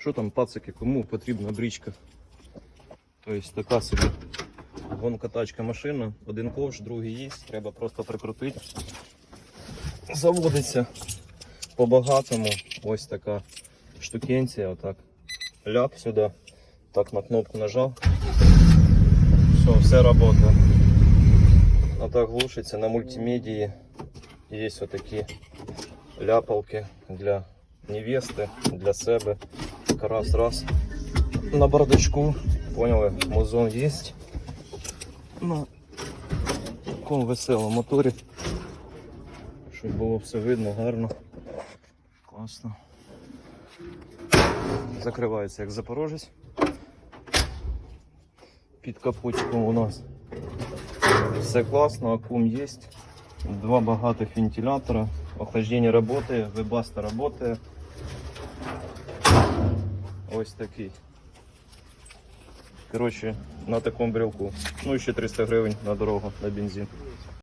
Що там, пацики, кому потрібна брічка? Тобто така собі гонка тачка машина, один ковш, другий є, треба просто прикрутити. Заводиться по-багатому. Ось така штукенція, отак. Ляп сюди. Так на кнопку нажав. Все, все работает. Отак глушиться на мультимедії. Є отакі ляпалки для невести, для себе. Раз, раз. На бардачку. Поняли, музон є. На такому веселому моторі. Щоб було все видно, гарно. Класно. Закривається як запорожець. Під капотиком у нас все класно, аккум є. Два багатих вентилятора. Охлаждение работає, вебаста работає. Ось такий. Коротше, на такому брелку. Ну і ще 300 гривень на дорогу, на бензин.